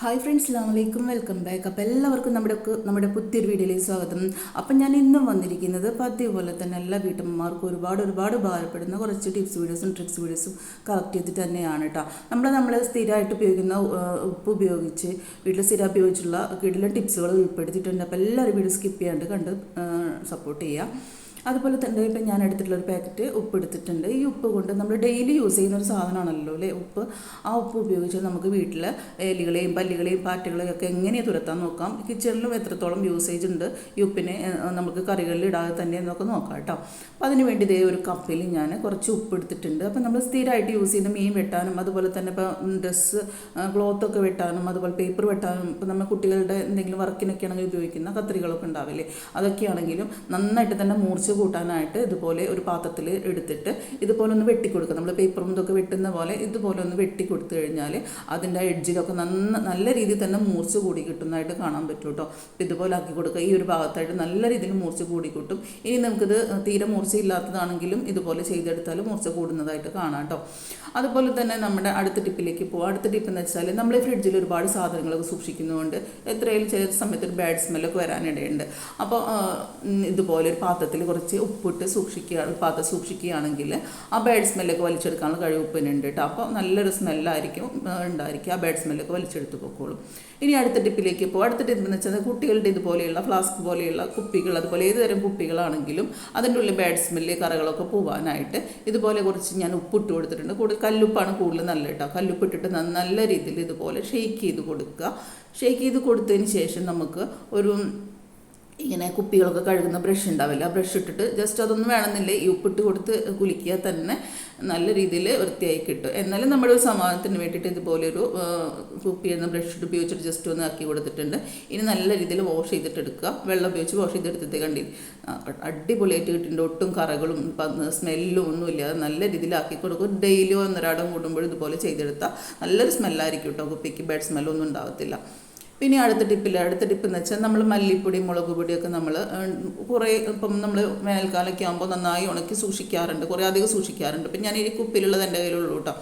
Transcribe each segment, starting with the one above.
Hi friends അസ്സാം വലൈക്കും welcome back അപ്പോൾ എല്ലാവർക്കും നമ്മുടെ നമ്മുടെ പുതിയൊരു വീഡിയോയിലേക്ക് സ്വാഗതം. അപ്പം ഞാൻ ഇന്നും വന്നിരിക്കുന്നത് പതിവ് പോലെ തന്നെ എല്ലാ വീട്ടമ്മമാർക്കും ഒരുപാട് ഒരുപാട് ഉപകാരപ്പെടുന്ന കുറച്ച് ടിപ്സ് വീഡിയോസും ട്രിക്സ് വീഡിയോസും കളക്ട് ചെയ്തിട്ട് തന്നെയാണ് കേട്ടോ നമ്മൾ നമ്മൾ സ്ഥിരമായിട്ട് ഉപയോഗിക്കുന്ന ഉപ്പ് ഉപയോഗിച്ച് വീട്ടിൽ സ്ഥിരം ഉപയോഗിച്ചുള്ള കിടിലൻ ടിപ്സുകൾ ഉൾപ്പെടുത്തിയിട്ടുണ്ട്. അപ്പോൾ എല്ലാവരും വീഡിയോ സ്കിപ്പ് ചെയ്യാണ്ട് കണ്ട് സപ്പോർട്ട് ചെയ്യുക അതുപോലെ തന്നെ ഇപ്പം ഞാൻ എടുത്തിട്ടുള്ള ഒരു പാക്കറ്റ് ഉപ്പ് എടുത്തിട്ടുണ്ട്. ഈ ഉപ്പ് കൊണ്ട് നമ്മൾ ഡെയിലി യൂസ് ചെയ്യുന്ന ഒരു സാധനമാണല്ലോ അല്ലേ? ഉപ്പ്. ആ ഉപ്പ് ഉപയോഗിച്ച് നമുക്ക് വീട്ടിൽ എലികളെയും പല്ലികളെയും പാറ്റകളെയും ഒക്കെ എങ്ങനെ തുരത്താൻ നോക്കാം? കിച്ചണിലും എത്രത്തോളം യൂസേജ് ഉണ്ട്? ഈ ഉപ്പിനെ നമുക്ക് കറികളിൽ ഇടാതെ തന്നെ എന്നൊക്കെ നോക്കാം കേട്ടോ. അപ്പം അതിന് വേണ്ടി ഇതേ ഒരു കപ്പിൽ ഞാൻ കുറച്ച് ഉപ്പ് എടുത്തിട്ടുണ്ട്. അപ്പം നമ്മൾ സ്ഥിരമായിട്ട് യൂസ് ചെയ്യുന്ന മീൻ വെട്ടാനും അതുപോലെ തന്നെ ഇപ്പം ഡ്രസ്സ് ക്ലോത്തൊക്കെ വെട്ടാനും അതുപോലെ പേപ്പർ വെട്ടാനും ഇപ്പം നമ്മൾ കുട്ടികളുടെ എന്തെങ്കിലും വർക്കിനൊക്കെ ആണെങ്കിൽ ഉപയോഗിക്കുന്ന കത്രികളൊക്കെ ഉണ്ടാവില്ലേ? അതൊക്കെയാണെങ്കിലും നന്നായിട്ട് തന്നെ മൂർച്ച കൂട്ടാനായിട്ട് ഇതുപോലെ ഒരു പാത്രത്തിൽ എടുത്തിട്ട് ഇതുപോലെ ഒന്ന് വെട്ടിക്കൊടുക്കുക. നമ്മൾ പേപ്പറും ഇതൊക്കെ വെട്ടുന്ന പോലെ ഇതുപോലെ ഒന്ന് വെട്ടി കൊടുത്തു കഴിഞ്ഞാൽ അതിന്റെ എഡ്ജിലൊക്കെ നന്ന നല്ല രീതിയിൽ തന്നെ മൂർച്ച കൂടി കിട്ടുന്നതായിട്ട് കാണാൻ പറ്റും കേട്ടോ ഇതുപോലെ ആക്കി കൊടുക്കുക. ഈ ഒരു ഭാഗത്തായിട്ട് നല്ല രീതിയിൽ മൂർച്ച കൂടി കിട്ടും. ഇനി നമുക്കിത് തീരെ മൂർച്ച ഇല്ലാത്തതാണെങ്കിലും ഇതുപോലെ ചെയ്തെടുത്താൽ മൂർച്ച കൂടുന്നതായിട്ട് കാണാം കേട്ടോ അതുപോലെ തന്നെ നമ്മുടെ അടുത്ത ടിപ്പിലേക്ക് പോകും അടുത്ത ടിപ്പ് എന്ന് വെച്ചാൽ നമ്മൾ ഫ്രിഡ്ജിൽ ഒരുപാട് സാധനങ്ങളൊക്കെ സൂക്ഷിക്കുന്നതുകൊണ്ട് എത്രയായാലും ചില സമയത്ത് ഒരു ബാഡ് സ്മെല്ലൊക്കെ വരാനിടയുണ്ട്. അപ്പോൾ ഇതുപോലെ ഒരു പാത്രത്തിൽ കുറച്ച് ഉപ്പിട്ട് സൂക്ഷിക്കുക പാത്രം സൂക്ഷിക്കുകയാണെങ്കിൽ ആ ബാഡ് സ്മെല്ലൊക്കെ വലിച്ചെടുക്കാനുള്ള കഴിവ് ഉപ്പിനുണ്ട് കേട്ടോ അപ്പോൾ നല്ലൊരു സ്മെല്ലായിരിക്കും ഉണ്ടായിരിക്കും. ആ ബാഡ് സ്മെല്ലൊക്കെ വലിച്ചെടുത്ത് പൊക്കോളും. ഇനി അടുത്ത ടിപ്പിലേക്ക് പോകും അടുത്ത ടിപ്പ് എന്ന് വെച്ചാൽ കുട്ടികളുടെ ഇതുപോലെയുള്ള ഫ്ലാസ്ക് പോലെയുള്ള കുപ്പികൾ അതുപോലെ ഏത് തരം കുപ്പികളാണെങ്കിലും അതിന്റെ ഉള്ളിൽ ബാഡ് സ്മെല്ല് കറകളൊക്കെ പോകാനായിട്ട് ഇതുപോലെ കുറച്ച് ഞാൻ ഉപ്പിട്ട് കൊടുത്തിട്ടുണ്ട്. കൂടുതൽ കല്ലുപ്പാണ് കൂടുതൽ നല്ല കേട്ടോ കല്ലുപ്പിട്ടിട്ട് നല്ല രീതിയിൽ ഇതുപോലെ ഷെയ്ക്ക് ചെയ്ത് കൊടുക്കുക. ഷെയ്ക്ക് ചെയ്ത് കൊടുത്തതിന് ശേഷം നമുക്ക് ഒരു ഇങ്ങനെ കുപ്പികളൊക്കെ കഴുകുന്ന ബ്രഷ് ഉണ്ടാവില്ല? ആ ബ്രഷ് ഇട്ടിട്ട് ജസ്റ്റ് അതൊന്നും വേണമെന്നില്ല. ഈ ഉപ്പിട്ട് കൊടുത്ത് കുലിക്കുക തന്നെ നല്ല രീതിയിൽ വൃത്തിയായി കിട്ടും. എന്നാലും നമ്മുടെ ഒരു സമാധാനത്തിന് വേണ്ടിയിട്ട് ഇതുപോലൊരു കുപ്പി എന്ന ബ്രഷ് ഇട്ട് ഉപയോഗിച്ചിട്ട് ജസ്റ്റ് ഒന്ന് ആക്കി കൊടുത്തിട്ടുണ്ട്. ഇനി നല്ല രീതിയിൽ വാഷ് ചെയ്തിട്ട് എടുക്കുക. വെള്ളം ഉപയോഗിച്ച് വാഷ് ചെയ്തെടുത്തത് കണ്ടി അടിപൊളിയായിട്ട് കിട്ടിയിട്ടുണ്ട്. ഒട്ടും കറകളും സ്മെല്ലും ഒന്നുമില്ല നല്ല രീതിയിൽ ആക്കി കൊടുക്കും. ഡെയിലി ഒന്നരാടം കൂടുമ്പോൾ ഇതുപോലെ ചെയ്തെടുത്താൽ നല്ലൊരു സ്മെല്ലായിരിക്കും കേട്ടോ കുപ്പിക്ക്. ബാഡ് സ്മെല്ലൊന്നും ഉണ്ടാവത്തില്ല. പിന്നെ അടുത്ത ടിപ്പിൽ അടുത്ത ടിപ്പ് എന്ന് വെച്ചാൽ നമ്മൾ മല്ലിപ്പൊടി മുളക് പൊടിയൊക്കെ നമ്മൾ കുറേ ഇപ്പം നമ്മൾ വേനൽക്കാലമൊക്കെ ആകുമ്പോൾ നന്നായി ഉണക്കി സൂക്ഷിക്കാറുണ്ട്. കുറേ അധികം സൂക്ഷിക്കാറുണ്ട്. ഇപ്പം ഞാൻ ഈ കുപ്പിയിലുള്ളത് എന്റെ കയ്യിലുള്ളൂ കേട്ടോ.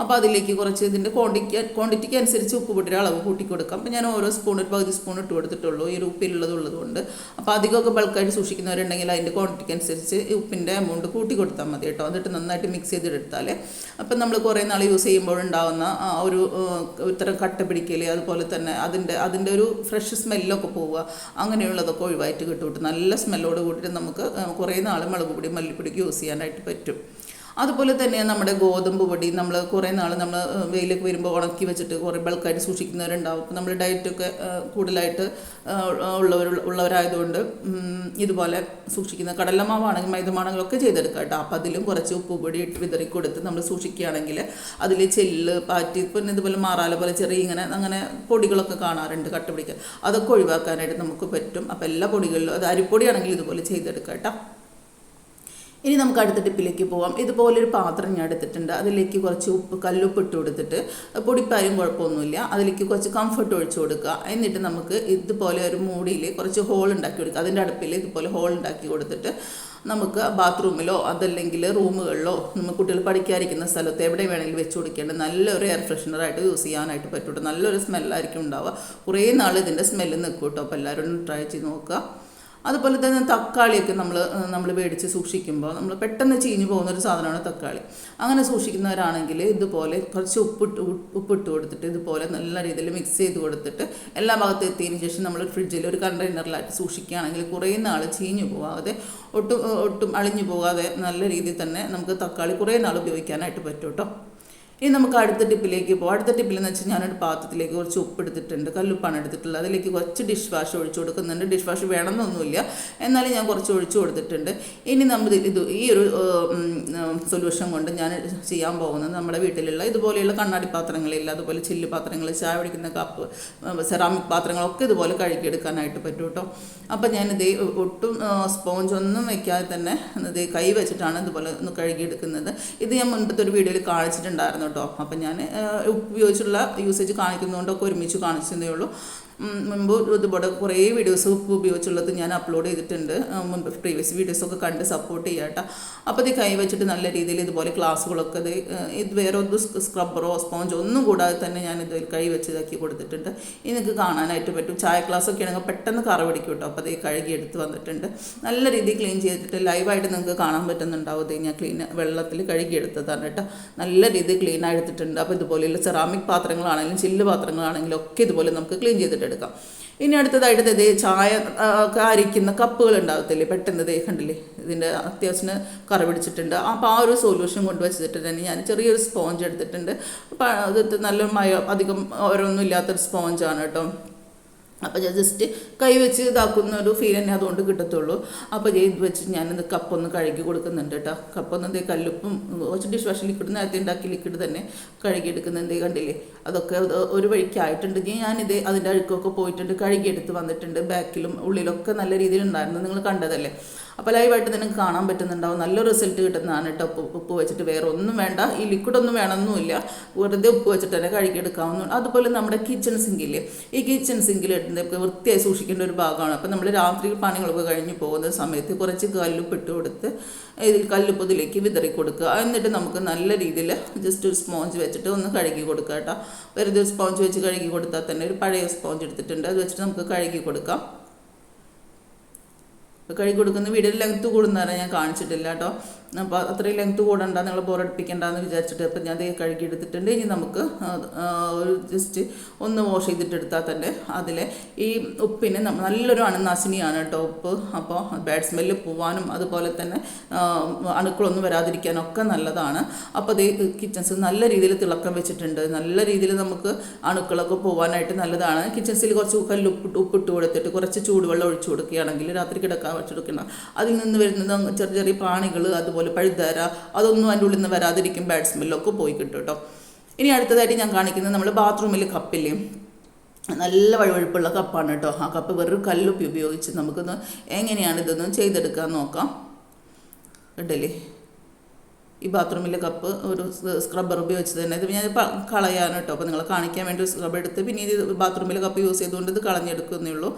അപ്പോൾ അതിലേക്ക് കുറച്ച് ഇതിന്റെ ക്വാണ്ടിറ്റി ക്വാണ്ടിറ്റിക്ക് അനുസരിച്ച് ഉപ്പ് പൊടിയുടെ അളവ് കൂട്ടി കൊടുക്കാം അപ്പോൾ ഞാൻ ഓരോ സ്പൂൺ ഒരു പകുതി സ്പൂൺ ഇട്ട് കൊടുത്തിട്ടുള്ളൂ. ഈ ഒരു ഉപ്പിലുള്ളത് അപ്പോൾ അധികമൊക്കെ ബൾക്കായിട്ട് സൂക്ഷിക്കുന്നവരുണ്ടെങ്കിൽ അതിന്റെ ക്വാണ്ടിറ്റിക്ക് അനുസരിച്ച് ഉപ്പിന്റെ എമൗണ്ട് കൂട്ടി കൊടുത്താൽ മതി കേട്ടോ. എന്നിട്ട് നന്നായിട്ട് മിക്സ് ചെയ്തെടുത്താൽ അപ്പം നമ്മൾ കുറേ നാൾ യൂസ് ചെയ്യുമ്പോൾ ഉണ്ടാവുന്ന ആ ഒരു ഇത്തരം കട്ട പിടിക്കൽ അതുപോലെ തന്നെ അതിന്റെ അതിന്റെ ഒരു ഫ്രഷ് സ്മെല്ലൊക്കെ പോവുക അങ്ങനെയുള്ളതൊക്കെ ഒഴിവായിട്ട് കിട്ടും നല്ല സ്മെല്ലോട് കൂടിയിട്ട് നമുക്ക് കുറേ നാൾ മുളക് പൊടി മല്ലിപ്പൊടിക്ക് യൂസ് ചെയ്യാനായിട്ട് പറ്റും. അതുപോലെ തന്നെ നമ്മുടെ ഗോതമ്പ് പൊടി നമ്മൾ കുറേ നാൾ നമ്മൾ വെയിലൊക്കെ വരുമ്പോൾ ഉണക്കി വെച്ചിട്ട് കുറേ ബൾക്കായിട്ട് സൂക്ഷിക്കുന്നവരുണ്ടാവും. അപ്പോൾ നമ്മൾ ഡയറ്റൊക്കെ കൂടുതലായിട്ട് ഉള്ളവർ ഉള്ളവരായതുകൊണ്ട് ഇതുപോലെ സൂക്ഷിക്കുന്ന കടലമാവാണെങ്കിൽ മൈദമാണെങ്കിലും ഒക്കെ ചെയ്തെടുക്കാം കേട്ടോ. അപ്പോൾ അതിലും കുറച്ച് ഉപ്പുപൊടി ഇട്ട് വിതറി കൊടുത്ത് നമ്മൾ സൂക്ഷിക്കുകയാണെങ്കിൽ അതിൽ ചെല്ല് പാറ്റി പിന്നെ ഇതുപോലെ മാറാല പോലെ ചെറിയ ഇങ്ങനെ അങ്ങനെ പൊടികളൊക്കെ കാണാറുണ്ട് കട്ട പിടിക്കുക അതൊക്കെ ഒഴിവാക്കാനായിട്ട് നമുക്ക് പറ്റും. അപ്പോൾ എല്ലാ പൊടികളിലും അത് അരിപ്പൊടിയാണെങ്കിൽ ഇതുപോലെ ചെയ്തെടുക്കാം കേട്ടോ. ഇനി നമുക്ക് അടുത്ത ടിപ്പിലേക്ക് പോവാം. ഇതുപോലൊരു പാത്രം ഞാൻ എടുത്തിട്ടുണ്ട്. അതിലേക്ക് കുറച്ച് ഉപ്പ് കല്ലുപ്പ് ഇട്ട് കൊടുത്തിട്ട് പൊടിപ്പായും കുഴപ്പമൊന്നുമില്ല. അതിലേക്ക് കുറച്ച് കംഫർട്ട് ഒഴിച്ചു കൊടുക്കുക. എന്നിട്ട് നമുക്ക് ഇതുപോലെ ഒരു മൂടിയിൽ കുറച്ച് ഹോൾ ഉണ്ടാക്കി കൊടുക്കുക. അതിന്റെ അടുപ്പിൽ ഇതുപോലെ ഹോൾ ഉണ്ടാക്കി കൊടുത്തിട്ട് നമുക്ക് ബാത്റൂമിലോ അതല്ലെങ്കിൽ റൂമുകളിലോ കുട്ടികൾ പഠിക്കാതിരിക്കുന്ന സ്ഥലത്ത് എവിടെ വേണമെങ്കിലും വെച്ച് കൊടുക്കേണ്ട നല്ലൊരു എയർ ഫ്രഷ്നറായിട്ട് യൂസ് ചെയ്യാനായിട്ട് പറ്റൂട്ടോ. നല്ലൊരു സ്മെല്ലായിരിക്കും ഉണ്ടാവുക. കുറേ നാൾ ഇതിന്റെ സ്മെല്ല് നിൽക്കും കേട്ടോ. അപ്പോൾ എല്ലാവരും ട്രൈ ചെയ്ത് നോക്കുക. അതുപോലെ തന്നെ തക്കാളിയൊക്കെ നമ്മൾ നമ്മൾ മേടിച്ച് സൂക്ഷിക്കുമ്പോൾ നമ്മൾ പെട്ടെന്ന് ചീഞ്ഞു പോകുന്ന ഒരു സാധനമാണ് തക്കാളി. അങ്ങനെ സൂക്ഷിക്കുന്നവരാണെങ്കിൽ ഇതുപോലെ കുറച്ച് ഉപ്പിട്ട് ഉപ്പിട്ട് കൊടുത്തിട്ട് ഇതുപോലെ നല്ല രീതിയിൽ മിക്സ് ചെയ്ത് കൊടുത്തിട്ട് എല്ലാ ഭാഗത്തും എത്തിയതിന് ശേഷം നമ്മൾ ഫ്രിഡ്ജിൽ ഒരു കണ്ടെയ്നറിലായിട്ട് സൂക്ഷിക്കുകയാണെങ്കിൽ കുറേ നാൾ ചീഞ്ഞു പോകാതെ ഒട്ടും ഒട്ടും അളിഞ്ഞു പോകാതെ നല്ല രീതിയിൽ തന്നെ നമുക്ക് തക്കാളി കുറേ നാൾ ഉപയോഗിക്കാനായിട്ട് പറ്റും കേട്ടോ ഇനി നമുക്ക് അടുത്ത ടിപ്പിലേക്ക് പോകാം അടുത്ത ടിപ്പിൽ എന്ന് വെച്ചാൽ ഞാനൊരു പാത്രത്തിലേക്ക് കുറച്ച് ഉപ്പ് എടുത്തിട്ടുണ്ട് കല്ലുപ്പാണ് എടുത്തിട്ടുള്ളത്. അതിലേക്ക് കുറച്ച് ഡിഷ് വാഷ് ഒഴിച്ചു കൊടുക്കുന്നുണ്ട്. ഡിഷ് വാഷ് വേണമെന്നൊന്നുമില്ല. എന്നാലും ഞാൻ കുറച്ച് ഒഴിച്ചു കൊടുത്തിട്ടുണ്ട്. ഇനി നമ്മൾ ഇത് ഈ ഒരു സൊല്യൂഷൻ കൊണ്ട് ഞാൻ ചെയ്യാൻ പോകുന്നത് നമ്മുടെ വീട്ടിലുള്ള ഇതുപോലെയുള്ള കണ്ണാടി പാത്രങ്ങളില്ല അതുപോലെ ചില്ല് പാത്രങ്ങൾ ചായ പിടിക്കുന്ന കപ്പ് സെറാമിക് പാത്രങ്ങളൊക്കെ ഇതുപോലെ കഴുകിയെടുക്കാനായിട്ട് പറ്റും കേട്ടോ. അപ്പം ഞാനിത് ഒട്ടും സ്പോഞ്ച് ഒന്നും വെക്കാതെ തന്നെ ഇത് കൈ വെച്ചിട്ടാണ് ഇതുപോലെ ഒന്ന് കഴുകിയെടുക്കുന്നത്. ഇത് ഞാൻ മുൻപത്തെ ഒരു വീഡിയോയിൽ കാണിച്ചിട്ടുണ്ടായിരുന്നു കേട്ടോ അപ്പം ഞാൻ ഉപയോഗിച്ചുള്ള യൂസേജ് കാണിക്കുന്നതുകൊണ്ടൊക്കെ ഒരുമിച്ച് കാണിച്ചതേ ഉള്ളൂ. മുൻപ് ഇതുപോലെ കുറേ വീഡിയോസ് ഉപയോഗിച്ചുള്ളത് ഞാൻ അപ്ലോഡ് ചെയ്തിട്ടുണ്ട്. മുൻപ് പ്രീവിയസ് വീഡിയോസൊക്കെ കണ്ട് സപ്പോർട്ട് ചെയ്യാട്ടോ അപ്പോൾ ഇത് കൈ വെച്ചിട്ട് നല്ല രീതിയിൽ ഇതുപോലെ ക്ലാസ്സുകളൊക്കെ ഇത് ഇത് വേറെ ഒരു സ്ക്രബ്ബറോ സ്പോഞ്ചോ ഒന്നും കൂടാതെ തന്നെ ഞാൻ ഇത് കൈ വെച്ച് ഇതാക്കി കൊടുത്തിട്ടുണ്ട്. എനിക്ക് കാണാനായിട്ട് പറ്റും. ചായ ക്ലാസ്സൊക്കെ ആണെങ്കിൽ പെട്ടെന്ന് കറ പിടിക്കും കേട്ടോ അപ്പോൾ അത് കഴുകി എടുത്ത് വന്നിട്ടുണ്ട്. നല്ല രീതിയിൽ ക്ലീൻ ചെയ്തിട്ട് ലൈവായിട്ട് നിങ്ങൾക്ക് കാണാൻ പറ്റുന്നുണ്ടാവും. ഇത് ഞാൻ ക്ലീൻ വെള്ളത്തിൽ കഴുകി എടുത്തതാണ് കേട്ടോ നല്ല രീതിയിൽ ക്ലീൻ എടുത്തിട്ടുണ്ട്. അപ്പോൾ ഇതുപോലെയുള്ള സെറാമിക് പാത്രങ്ങളാണെങ്കിലും ചില്ല് പാത്രങ്ങളാണെങ്കിലും ഒക്കെ ഇതുപോലെ നമുക്ക് ക്ലീൻ ചെയ്തിട്ട് എടുക്കാം. ഇനി അടുത്തതായിട്ട് ഇതേ ചായ അരിക്കുന്ന കപ്പുകൾ ഉണ്ടാകത്തില്ലേ പെട്ടെന്ന് ദേ കണ്ടില്ലേ? ഇതിന്റെ അത്യാവശ്യം കറ പിടിച്ചിട്ടുണ്ട്. അപ്പോൾ ആ ഒരു സൊല്യൂഷൻ കൊണ്ടുവച്ചിട്ട് തന്നെ ഞാൻ ചെറിയൊരു സ്പോഞ്ച് എടുത്തിട്ടുണ്ട്. അപ്പോൾ അത് നല്ല മയ അധികം ഓരോന്നും ഇല്ലാത്തൊരു സ്പോഞ്ചാണ് കേട്ടോ. അപ്പോൾ ഞാൻ ജസ്റ്റ് കൈ വെച്ച് ഇതാക്കുന്ന ഒരു ഫീൽ തന്നെ അതുകൊണ്ട് കിട്ടത്തുള്ളൂ. അപ്പോൾ ഇത് വെച്ച് ഞാനിത് കപ്പൊന്ന് കഴുകി കൊടുക്കുന്നുണ്ട് കേട്ടോ കപ്പൊന്ന് എന്തേ കല്ലുപ്പും കുറച്ച് ഡിഷ് വാഷ് ലിക്വിഡ് നേരത്തെ ഉണ്ടാക്കി ലിക്വിഡ് തന്നെ കഴുകി എടുക്കുന്നുണ്ട് കണ്ടില്ലേ? അതൊക്കെ അത് ഒരു വഴിക്കായിട്ടുണ്ടെങ്കിൽ ഞാനിത് അതിന്റെ അഴുക്കൊക്കെ പോയിട്ടുണ്ട് കഴുകിയെടുത്ത് വന്നിട്ടുണ്ട്. ബാക്കിലും ഉള്ളിലൊക്കെ നല്ല രീതിയിൽ ഉണ്ടായിരുന്നു. നിങ്ങൾ കണ്ടതല്ലേ? അപ്പോൾ ലൈവായിട്ട് നിങ്ങൾക്ക് കാണാൻ പറ്റുന്നുണ്ടാവും. നല്ല റിസൾട്ട് കിട്ടുന്നതാണ് കേട്ടോ ഉപ്പ് ഉപ്പ് വെച്ചിട്ട് വേറെ ഒന്നും വേണ്ട. ഈ ലിക്വിഡ് ഒന്നും വേണമെന്നില്ല വെറുതെ ഉപ്പ് വെച്ചിട്ട് തന്നെ കഴുകിയെടുക്കാവുന്നു അതുപോലെ നമ്മുടെ കിച്ചൺ സിങ്കില്ലേ ഈ കിച്ചൺ സിങ്കിൽ ഇടുന്നത് വൃത്തിയായി സൂക്ഷിക്കേണ്ട ഒരു ഭാഗമാണ്. അപ്പോൾ നമ്മൾ രാത്രി പണികളൊക്കെ കഴിഞ്ഞ് പോകുന്ന സമയത്ത് കുറച്ച് കല്ലും ഇട്ട് കൊടുത്ത് ഇതിൽ കല്ലുപ്പ് ഇതിലേക്ക് വിതറി കൊടുക്കുക. എന്നിട്ട് നമുക്ക് നല്ല രീതിയിൽ ജസ്റ്റ് ഒരു സ്പോഞ്ച് വെച്ചിട്ട് ഒന്ന് കഴുകി കൊടുക്കുക കേട്ടോ. വെറുതെ ഒരു സ്പോഞ്ച് വെച്ച് കഴുകി കൊടുത്താൽ തന്നെ ഒരു പഴയ സ്പോഞ്ച് എടുത്തിട്ടുണ്ട്. അത് വെച്ചിട്ട് നമുക്ക് കഴുകി കൊടുക്കാം. കഴുകി കൊടുക്കുന്ന വീടിന്റെ ലെങ്ത്ത് കൂടുന്നതാണ് ഞാൻ കാണിച്ചിട്ടില്ല കേട്ടോ. അപ്പോൾ അത്രയും ലെങ്ത്ത് കൂടണ്ട നിങ്ങൾ ബോറടിപ്പിക്കണ്ടെന്ന് വിചാരിച്ചിട്ട് അപ്പം ഞാൻ കഴുകി എടുത്തിട്ടുണ്ട്. ഇനി നമുക്ക് ഒരു ജസ്റ്റ് ഒന്ന് വാഷ് ചെയ്തിട്ട് ചെയ്തിട്ടെടുത്താൽ തന്നെ അതിലെ ഈ ഉപ്പിന് നല്ലൊരു അണുനാശിനിയാണ് കേട്ടോ ഉപ്പ്. അപ്പോൾ ബാഡ് സ്മെല്ല് പോവാനും അതുപോലെ തന്നെ അണുക്കളൊന്നും വരാതിരിക്കാനൊക്കെ നല്ലതാണ്. അപ്പോൾ അത് കിച്ചൺസ് നല്ല രീതിയിൽ തിളക്കം വെച്ചിട്ടുണ്ട്. നല്ല രീതിയിൽ നമുക്ക് അണുക്കളൊക്കെ പോകാനായിട്ട് നല്ലതാണ്. കിച്ചൺസിൽ കുറച്ച് കല്ല് ഉപ്പിട്ട് കൊടുത്തിട്ട് കുറച്ച് ചൂടുവെള്ളം ഒഴിച്ചു കൊടുക്കുകയാണെങ്കിൽ രാത്രി കിടക്കാൻ വെച്ചു കൊടുക്കണം അതിൽ നിന്ന് വരുന്നത് ചെറിയ ചെറിയ പ്രാണികൾ അതുപോലെ പഴുതര അതൊന്നും അതിന്റെ ഉള്ളിൽ നിന്ന് വരാതിരിക്കും ബാഡ് സ്മെല്ലൊക്കെ പോയി കിട്ടും കേട്ടോ. ഇനി അടുത്തതായിട്ട് ഞാൻ കാണിക്കുന്നത് നമ്മൾ ബാത്റൂമിൽ കപ്പില്ലേ? നല്ല വഴുവഴുപ്പുള്ള കപ്പാണ് കേട്ടോ. ആ കപ്പ് വെറും കല്ലുപ്പി ഉപയോഗിച്ച് നമുക്കൊന്ന് എങ്ങനെയാണ് ഇതൊന്ന് ചെയ്തെടുക്കാൻ നോക്കാം. കേട്ടില്ലേ ഈ ബാത്റൂമിലെ കപ്പ് ഒരു സ്ക്രബ്ബർ ഉപയോഗിച്ച് തന്നെ. ഇത് ഞാൻ കളയാണ് കേട്ടോ അപ്പോൾ നിങ്ങൾ കാണിക്കാൻ വേണ്ടി ഒരു സ്ക്രബ് എടുത്ത് പിന്നെ ഇത് ബാത്റൂമിലെ കപ്പ് യൂസ് ചെയ്തുകൊണ്ട് ഇത് കളഞ്ഞെടുക്കുന്നേ ഉള്ളൂ.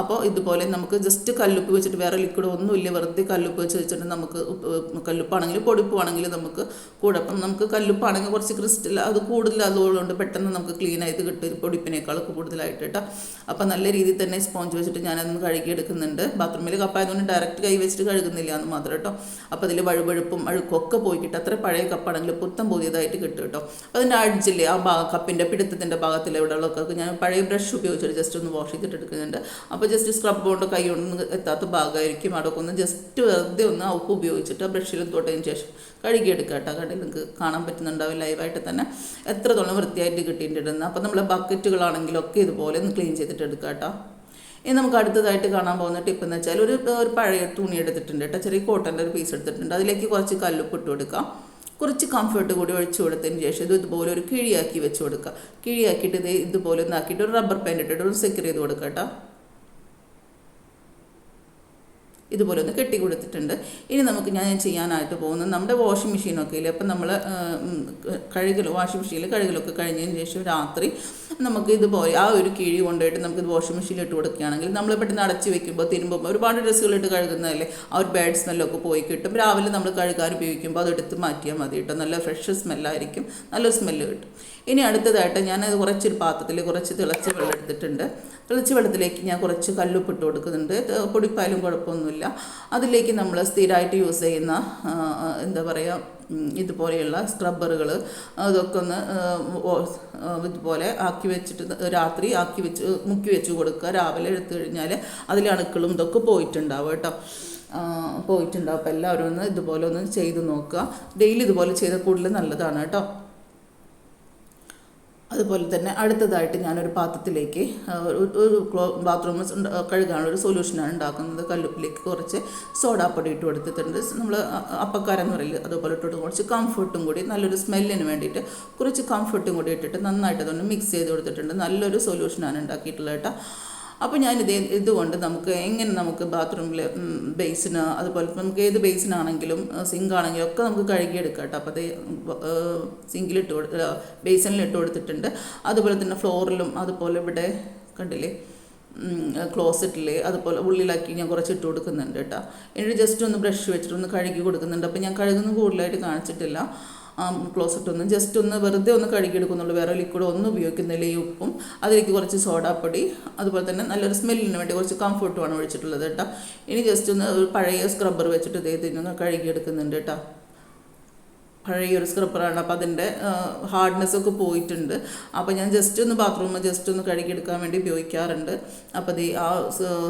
അപ്പോൾ ഇതുപോലെ നമുക്ക് ജസ്റ്റ് കല്ലുപ്പ് വെച്ചിട്ട് വേറെ ലിക്വിഡ് ഒന്നുമില്ല വെറുതെ കല്ലുപ്പ് വെച്ച് വെച്ചിട്ട് നമുക്ക് കല്ലുപ്പാണെങ്കിലും പൊടിപ്പാണെങ്കിലും നമുക്ക് കൂടെ. അപ്പം നമുക്ക് കല്ലുപ്പാണെങ്കിൽ കുറച്ച് ക്രിസ്റ്റൽ അത് കൂടുതൽ അതുകൊണ്ട് പെട്ടെന്ന് നമുക്ക് ക്ലീൻ ആയിട്ട് കിട്ടും. പൊടിപ്പിനേക്കാൾ കൂടുതലായിട്ട് കേട്ടോ അപ്പോൾ നല്ല രീതിയിൽ തന്നെ സ്പോഞ്ച് വെച്ചിട്ട് ഞാനതൊന്ന് കഴുകി എടുക്കുന്നുണ്ട്. ബാത്റൂമിൽ കപ്പായതുകൊണ്ട് ഡയറക്റ്റ് കൈ വെച്ചിട്ട് കഴുകുന്നില്ല എന്ന് മാത്രം കേട്ടോ അപ്പോൾ അതിൽ വഴുവഴുപ്പും അഴുക്കൊക്കെ പോയി കിട്ടും. അത്ര പഴയ കപ്പാണെങ്കിൽ പുത്തം പുതിയതായിട്ട് കിട്ടും കേട്ടോ. അതിന്റെ അഡ്ജില്ലേ ആ ഭാഗ കപ്പിന്റെ പിടുത്തത്തിന്റെ ഭാഗത്തിൽ എവിടെയുള്ളതൊക്കെ ഞാൻ പഴയ ബ്രഷ് ഉപയോഗിച്ചിട്ട് ജസ്റ്റ് ഒന്ന് വാഷ് ചെയ്തിട്ട് എടുക്കുന്നുണ്ട്. അപ്പോൾ ജസ്റ്റ് സ്ക്രബ് കൊണ്ട് കൈ കൊണ്ട് എത്താത്ത ഭാഗമായിരിക്കും അവിടെ ഒന്ന് ജസ്റ്റ് വെറുതെ ഒന്ന് ഉപ്പ് ഉപയോഗിച്ചിട്ട് ആ ബ്രഷിൽ തൊട്ടതിന് ശേഷം കഴുകിയെടുക്കുക കേട്ടോ. കടയിൽ നിങ്ങൾക്ക് കാണാൻ പറ്റുന്നുണ്ടാവും ലൈവായിട്ട് തന്നെ. എത്രത്തോളം വൃത്തിയായിട്ട് കിട്ടിയിട്ടുണ്ടെന്ന് അപ്പോൾ നമ്മൾ ബക്കറ്റുകളാണെങ്കിലൊക്കെ ഇതുപോലെ ഒന്ന് ക്ലീൻ ചെയ്തിട്ട് എടുക്കുക കേട്ടോ. ഇനി നമുക്ക് അടുത്തതായിട്ട് കാണാൻ പോകുന്ന ടിപ്പ് എന്ന് വെച്ചാൽ ഒരു ഒരു പഴയ തുണി എടുത്തിട്ടുണ്ട് കേട്ടോ. ചെറിയ കോട്ടന്റെ ഒരു പീസ് എടുത്തിട്ടുണ്ട്. അതിലേക്ക് കുറച്ച് കല്ലുപ്പ് ഇട്ട് കൊടുക്കാം. കുറച്ച് കംഫർട്ട് കൂടി ഒഴിച്ചു കൊടുത്തതിന് ശേഷം ഇത് ഇതുപോലെ ഒരു കിഴിയാക്കി വെച്ച് കൊടുക്കുക കിഴിയാക്കിയിട്ട് ഇത് ഇതുപോലെ ഒന്നാക്കിയിട്ട് ഒരു റബ്ബർ പാന്റ് ഇട്ടിട്ട് ഒന്ന് സെക്യൂർ ചെയ്ത് കൊടുക്കാം കേട്ടോ. ഇതുപോലെ ഒന്ന് കെട്ടി കൊടുത്തിട്ടുണ്ട് ഇനി നമുക്ക് ഞാൻ ചെയ്യാനായിട്ട് പോകുന്നത് നമ്മുടെ വാഷിംഗ് മെഷീനൊക്കെ ഇല്ലേ? അപ്പം നമ്മൾ കഴുകൽ വാഷിംഗ് മെഷീനിൽ കഴുകലൊക്കെ കഴിഞ്ഞതിന് ശേഷം രാത്രി നമുക്ക് ഇതുപോലെ ആ ഒരു കിഴി കൊണ്ടുപോയിട്ട് നമുക്ക് ഇത് വാഷിംഗ് മെഷീനിൽ ഇട്ട് കൊടുക്കുകയാണെങ്കിൽ നമ്മൾ പെട്ടെന്ന് അടച്ച് വെക്കുമ്പോൾ തിരുമ്പുമ്പോൾ ഒരുപാട് ഡ്രസ്സുകളിട്ട് കഴുകുന്നതല്ലേ? ആ ഒരു ബാഡ് സ്മെല്ലൊക്കെ പോയി കിട്ടും. രാവിലെ നമ്മൾ കഴുകാൻ ഉപയോഗിക്കുമ്പോൾ അത് എടുത്ത് മാറ്റിയാൽ മതി കേട്ടോ. നല്ല ഫ്രഷ് സ്മെല്ലായിരിക്കും നല്ലൊരു സ്മെല്ല് കിട്ടും. ഇനി അടുത്തതായിട്ട് ഞാൻ കുറച്ചൊരു പാത്രത്തിൽ കുറച്ച് തിളച്ച വെള്ളം എടുത്തിട്ടുണ്ട്. തിളച്ച വെള്ളത്തിലേക്ക് ഞാൻ കുറച്ച് കല്ലുപ്പിട്ട് കൊടുക്കുന്നുണ്ട്. പൊടിപ്പായാലും കുഴപ്പമൊന്നുമില്ല. അതിലേക്ക് നമ്മൾ സ്ഥിരമായിട്ട് യൂസ് ചെയ്യുന്ന എന്താ പറയുക ഇതുപോലെയുള്ള സ്ക്രബ്ബറുകൾ അതൊക്കെ ഒന്ന് ഇതുപോലെ ആക്കി വെച്ചിട്ട് രാത്രി ആക്കി വെച്ച് മുക്കി വെച്ച് കൊടുക്കുക. രാവിലെ എടുത്തു കഴിഞ്ഞാൽ അതിൽ അണുക്കളും ഇതൊക്കെ പോയിട്ടുണ്ടാവും കേട്ടോ. പോയിട്ടുണ്ടാവും. അപ്പോൾ എല്ലാവരും ഒന്ന് ഇതുപോലെ ഒന്ന് ചെയ്ത് നോക്കുക. ഡെയിലി ഇതുപോലെ ചെയ്താൽ കൂടുതൽ നല്ലതാണ് കേട്ടോ. അതുപോലെ തന്നെ അടുത്തതായിട്ട് ഞാനൊരു പാത്രത്തിലേക്ക് ഒരു ക്ലോ ബാത്റൂം കഴുകാനുള്ള ഒരു സൊല്യൂഷനാണ് ഉണ്ടാക്കുന്നത്. കല്ലുപ്പിലേക്ക് കുറച്ച് സോഡാപ്പൊടി ഇട്ട് കൊടുത്തിട്ടുണ്ട്. നമ്മൾ അപ്പക്കാരെന്ന് പറയില്ല അതുപോലെ ഇട്ടിട്ട് കുറച്ച് കംഫർട്ടും കൂടി നല്ലൊരു സ്മെല്ലിന് വേണ്ടിയിട്ട് കുറച്ച് കംഫർട്ടും കൂടി ഇട്ടിട്ട് നന്നായിട്ട് അതൊന്ന് മിക്സ് ചെയ്ത് കൊടുത്തിട്ടുണ്ട്. നല്ലൊരു സൊല്യൂഷനാണ് ഉണ്ടാക്കിയിട്ടുള്ളത് കേട്ടോ. അപ്പോൾ ഞാൻ ഇത് ഇതുകൊണ്ട് നമുക്ക് എങ്ങനെ നമുക്ക് ബാത്റൂമിൽ ബേസിന് അതുപോലെ നമുക്ക് ഏത് ബേസിനാണെങ്കിലും സിങ്ക് ആണെങ്കിലും ഒക്കെ നമുക്ക് കഴുകിയെടുക്കാം കേട്ടോ. അപ്പോൾ അത് സിങ്കിലിട്ട് കൊടുത്ത് ബേസിനിലിട്ട് കൊടുത്തിട്ടുണ്ട്. അതുപോലെ തന്നെ ഫ്ലോറിലും അതുപോലെ ഇവിടെ കണ്ടില്ലേ ക്ലോസറ്റിൽ അതുപോലെ ഉള്ളിലാക്കി ഞാൻ കുറച്ച് ഇട്ട് കൊടുക്കുന്നുണ്ട് കേട്ടോ. എന്നിട്ട് ജസ്റ്റ് ഒന്ന് ബ്രഷ് വെച്ചിട്ട് ഒന്ന് കഴുകി കൊടുക്കുന്നുണ്ട്. അപ്പോൾ ഞാൻ കഴുകുന്നത് കൂടുതലായിട്ട് കാണിച്ചിട്ടില്ല. ക്ലോസറ്റ് ഒന്ന് ജസ്റ്റ് ഒന്ന് വെറുതെ ഒന്ന് കഴുകിയെടുക്കുന്നുള്ളൂ. വേറെ ലിക്വിഡ് ഒന്നും ഉപയോഗിക്കുന്നില്ല ഈ ഉപ്പും. അതിലേക്ക് കുറച്ച് സോഡാപ്പൊടി അതുപോലെ തന്നെ നല്ലൊരു സ്മെല്ലിന് വേണ്ടി കുറച്ച് കംഫർട്ടുമാണ് ഒഴിച്ചിട്ടുള്ളത് കേട്ടോ. ഇനി ജസ്റ്റ് ഒന്ന് ഒരു പഴയ സ്ക്രബ്ബർ വെച്ചിട്ട് ഇതേ ഇതിനൊന്ന് കഴുകിയെടുക്കുന്നുണ്ട് കേട്ടോ. പഴയ ഒരു സ്ക്രബ്ബറാണ് അപ്പോൾ അതിന്റെ ഹാർഡ്നെസ് ഒക്കെ പോയിട്ടുണ്ട്. അപ്പോൾ ഞാൻ ജസ്റ്റ് ഒന്ന് ബാത്റൂമിൽ ജസ്റ്റ് ഒന്ന് കഴുകിയെടുക്കാൻ വേണ്ടി ഉപയോഗിക്കാറുണ്ട്. അപ്പോൾ ഇത് ആ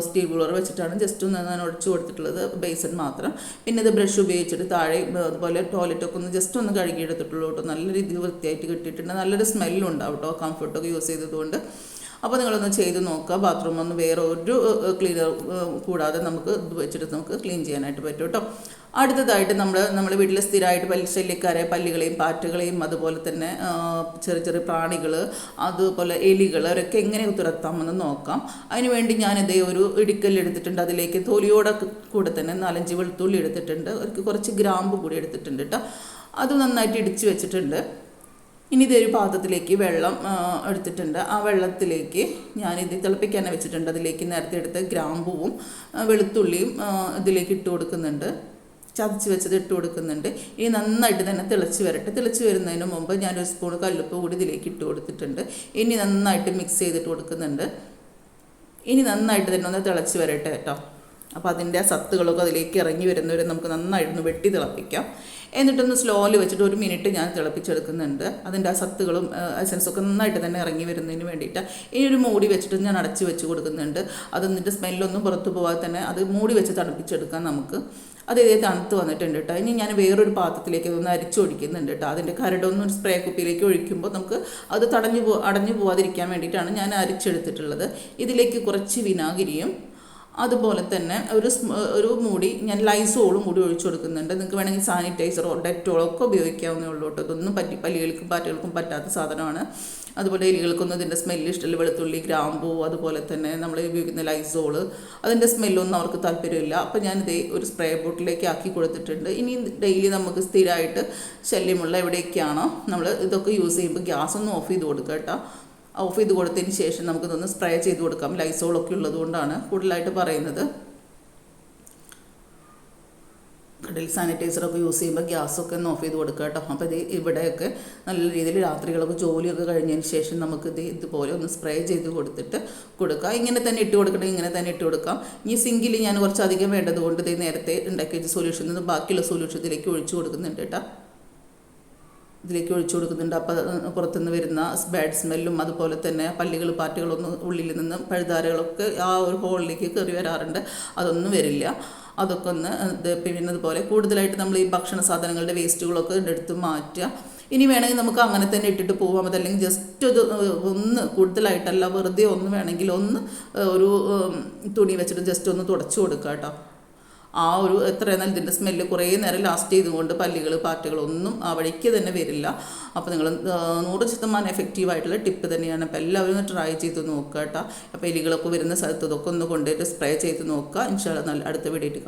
സ്റ്റീൽ ഗ്ലോർ വെച്ചിട്ടാണ് ജസ്റ്റ് ഒന്ന് ഞാൻ ഒഴിച്ചു കൊടുത്തിട്ടുള്ളത്. ബേസൺ മാത്രം. പിന്നെ ഇത് ബ്രഷ് ഉപയോഗിച്ചിട്ട് താഴെ അതുപോലെ ടോയ്ലറ്റൊക്കെ ഒന്ന് ജസ്റ്റ് ഒന്ന് കഴുകിയെടുത്തിട്ടുള്ളൂ കേട്ടോ. നല്ല രീതിയിൽ വൃത്തിയായിട്ട് കിട്ടിയിട്ടുണ്ട്. നല്ലൊരു സ്മെല്ലും ഉണ്ടാവും കേട്ടോ. കംഫർട്ടൊക്കെ യൂസ് ചെയ്തതുകൊണ്ട്. അപ്പോൾ നിങ്ങളൊന്ന് ചെയ്ത് നോക്കുക. ബാത്റൂം ഒന്ന് വേറെ ഒരു ക്ലീനർ കൂടാതെ നമുക്ക് ഇത് വെച്ചിട്ട് നമുക്ക് ക്ലീൻ ചെയ്യാനായിട്ട് പറ്റും കേട്ടോ. അടുത്തതായിട്ട് നമ്മൾ നമ്മൾ വീട്ടിൽ സ്ഥിരമായിട്ട് പല്ലി ശല്യക്കാരെ പല്ലികളെയും പാറ്റുകളെയും അതുപോലെ തന്നെ ചെറിയ ചെറിയ പ്രാണികൾ അതുപോലെ എലികൾ അവരൊക്കെ എങ്ങനെ തുരത്താമെന്ന് നോക്കാം. അതിനുവേണ്ടി വേണ്ടി ഇതേ ഒരു ഇടിക്കൽ എടുത്തിട്ടുണ്ട്. അതിലേക്ക് തൊലിയോടെ കൂടെ തന്നെ നാലഞ്ച് വെളുത്തുള്ളി എടുത്തിട്ടുണ്ട്. അവർക്ക് കുറച്ച് ഗ്രാമ്പ് കൂടി എടുത്തിട്ടുണ്ട് കേട്ടോ അത് നന്നായിട്ട് ഇടിച്ച് വെച്ചിട്ടുണ്ട്. ഇനി ഇതൊരു പാത്രത്തിലേക്ക് വെള്ളം എടുത്തിട്ടുണ്ട്. ആ വെള്ളത്തിലേക്ക് ഞാൻ ഞാനിത് തിളപ്പിക്കാനെ വെച്ചിട്ടുണ്ട്. അതിലേക്ക് നേരത്തെ എടുത്ത ഗ്രാമ്പുവും വെളുത്തുള്ളിയും ഇതിലേക്ക് ഇട്ട് കൊടുക്കുന്നുണ്ട്. ചതച്ച് വെച്ചത് ഇട്ട് കൊടുക്കുന്നുണ്ട്. ഇനി നന്നായിട്ട് തന്നെ തിളച്ച് വരട്ടെ. തിളച്ച് വരുന്നതിന് മുമ്പ് ഞാനൊരു സ്പൂൺ കല്ലുപ്പ് കൂടി ഇതിലേക്ക് ഇട്ട് കൊടുത്തിട്ടുണ്ട്. ഇനി നന്നായിട്ട് മിക്സ് ചെയ്തിട്ട് കൊടുക്കുന്നുണ്ട്. ഇനി നന്നായിട്ട് തന്നെ ഒന്ന് തിളച്ച് വരട്ടെ കേട്ടോ. അപ്പോൾ അതിന്റെ സത്തുകളൊക്കെ അതിലേക്ക് ഇറങ്ങി വരുന്നവരെ നമുക്ക് നന്നായിട്ടൊന്ന് വെട്ടി തിളപ്പിക്കാം. എന്നിട്ടൊന്ന് സ്ലോയിൽ വെച്ചിട്ട് ഒരു മിനിറ്റ് ഞാൻ തിളപ്പിച്ചെടുക്കുന്നുണ്ട്. അതിന്റെ ആ സത്തുകളും എസൻസൊക്കെ നന്നായിട്ട് തന്നെ ഇറങ്ങി വരുന്നതിന് വേണ്ടിയിട്ട് ഇനി ഒരു മൂടി വെച്ചിട്ട് ഞാൻ അടച്ച് വെച്ച് കൊടുക്കുന്നുണ്ട്. അത് എന്നിട്ട് സ്മെല്ലൊന്നും പുറത്തു പോകാതെ തന്നെ അത് മൂടി വെച്ച് തണുപ്പിച്ചെടുക്കാം നമുക്ക്. അത് ഇതേ തണുത്ത് വന്നിട്ടുണ്ട് കേട്ടോ ഇനി ഞാൻ വേറൊരു പാത്രത്തിലേക്ക് ഒന്ന് അരിച്ചൊഴിക്കുന്നുണ്ട് കേട്ടോ അതിന്റെ കരടൊന്നും സ്പ്രേ കുപ്പിയിലേക്ക് ഒഴിക്കുമ്പോൾ നമുക്ക് അത് തടഞ്ഞു പോ അടഞ്ഞു പോവാതിരിക്കാൻ വേണ്ടിയിട്ടാണ് ഞാൻ അരിച്ചെടുത്തിട്ടുള്ളത്. ഇതിലേക്ക് കുറച്ച് വിനാഗിരിയും അതുപോലെ തന്നെ ഒരു ഒരു മൂടി ഞാൻ ലൈസോളും കൂടി ഒഴിച്ചു കൊടുക്കുന്നുണ്ട്. നിങ്ങൾക്ക് വേണമെങ്കിൽ സാനിറ്റൈസറോ ഡെറ്റോളോ ഒക്കെ ഉപയോഗിക്കാവുന്നേ ഉള്ളൂ കേട്ടോ ഇതൊന്നും പറ്റി പല്ലികൾക്കും പാറ്റകൾക്കും പറ്റാത്ത സാധനമാണ്. അതുപോലെ എലികൾക്കൊന്നും ഇതിന്റെ സ്മെല്ല് ഇഷ്ടമല്ല വെളുത്തുള്ളി ഗ്രാമ്പൂ അതുപോലെ തന്നെ നമ്മൾ ഉപയോഗിക്കുന്ന ലൈസോൾ അതിന്റെ സ്മെല്ലൊന്നും അവർക്ക് താല്പര്യമില്ല. അപ്പോൾ ഞാനിത് ഒരു സ്പ്രേ ബോട്ടിലേക്ക് ആക്കി കൊടുത്തിട്ടുണ്ട്. ഇനി ഡെയിലി നമുക്ക് സ്ഥിരമായിട്ട് ശല്യമുള്ള എവിടെയൊക്കെയാണോ നമ്മൾ ഇതൊക്കെ യൂസ് ചെയ്യുമ്പോൾ ഗ്യാസ് ഒന്ന് ഓഫ് ചെയ്ത് കൊടുക്കുക കേട്ടോ. ഓഫ് ചെയ്ത് കൊടുത്തതിന് ശേഷം നമുക്കിതൊന്ന് സ്പ്രേ ചെയ്ത് കൊടുക്കാം. ലൈസോളൊക്കെ ഉള്ളതുകൊണ്ടാണ് കൂടുതലായിട്ട് പറയുന്നത്. കടൽ സാനിറ്റൈസറൊക്കെ യൂസ് ചെയ്യുമ്പോൾ ഗ്യാസൊക്കെ ഒന്ന് ഓഫ് ചെയ്ത് കൊടുക്കുക കേട്ടോ. അപ്പോൾ ഇത് ഇവിടെയൊക്കെ നല്ല രീതിയിൽ രാത്രികളൊക്കെ ജോലിയൊക്കെ കഴിഞ്ഞതിന് ശേഷം നമുക്ക് ഇത് ഇതുപോലെ ഒന്ന് സ്പ്രേ ചെയ്ത് കൊടുത്തിട്ട് കൊടുക്കുക ഇങ്ങനെ തന്നെ ഇട്ട് കൊടുക്കണം ഇങ്ങനെ തന്നെ ഇട്ട് കൊടുക്കാം. ഈ സിങ്കിൽ ഞാൻ കുറച്ചധികം വേണ്ടത് കൊണ്ട് ഇത് നേരത്തെ ഉണ്ടാക്കിയ സൊല്യൂഷനിൽ നിന്ന് ബാക്കിയുള്ള സൊല്യൂഷൻ ഇതിലേക്ക് ഒഴിച്ചു കൊടുക്കുന്നുണ്ട് കേട്ടോ. ഇതിലേക്ക് ഒഴിച്ചു കൊടുക്കുന്നുണ്ട്. അപ്പോൾ പുറത്തുനിന്ന് വരുന്ന ബാഡ് സ്മെല്ലും അതുപോലെ തന്നെ പല്ലികൾ പാറ്റുകളൊന്നും ഉള്ളിൽ നിന്ന് പഴുതാരകളൊക്കെ ആ ഒരു ഹോളിലേക്ക് കയറി വരാറുണ്ട്. അതൊന്നും വരില്ല. അതൊക്കെ ഒന്ന് പിന്നെ അതുപോലെ കൂടുതലായിട്ട് നമ്മൾ ഈ ഭക്ഷണ സാധനങ്ങളുടെ വേസ്റ്റുകളൊക്കെ എടുത്ത് മാറ്റുക. ഇനി വേണമെങ്കിൽ നമുക്ക് അങ്ങനെ തന്നെ ഇട്ടിട്ട് പോകാം അതല്ലെങ്കിൽ ജസ്റ്റ് ഒരു ഒന്ന് കൂടുതലായിട്ടല്ല വെറുതെ ഒന്ന് വേണമെങ്കിൽ ഒന്ന് ഒരു തുണി വെച്ചിട്ട് ജസ്റ്റ് ഒന്ന് തുടച്ചു കൊടുക്കുക കേട്ടോ. ആ ഒരു എത്ര എന്നാൽ ഇതിന്റെ സ്മെല്ല് കുറേ നേരം ലാസ്റ്റ് ചെയ്തുകൊണ്ട് പല്ലികൾ പാറ്റുകളൊന്നും ആ വഴിക്ക് തന്നെ വരില്ല. അപ്പോൾ നിങ്ങൾ നൂറ് ശതമാനം എഫക്റ്റീവ് ആയിട്ടുള്ള ടിപ്പ് തന്നെയാണ്. അപ്പോൾ എല്ലാവരും ഒന്ന് ട്രൈ ചെയ്ത് നോക്കുക കേട്ടോ. അപ്പോൾ എലികളൊക്കെ വരുന്ന സ്ഥലത്ത് ഇതൊക്കെ ഒന്ന് കൊണ്ടുപോയിട്ട് സ്പ്രേ ചെയ്ത് നോക്കുക. ഇൻഷാല്ല നല്ല അടുത്ത വീഡിയോ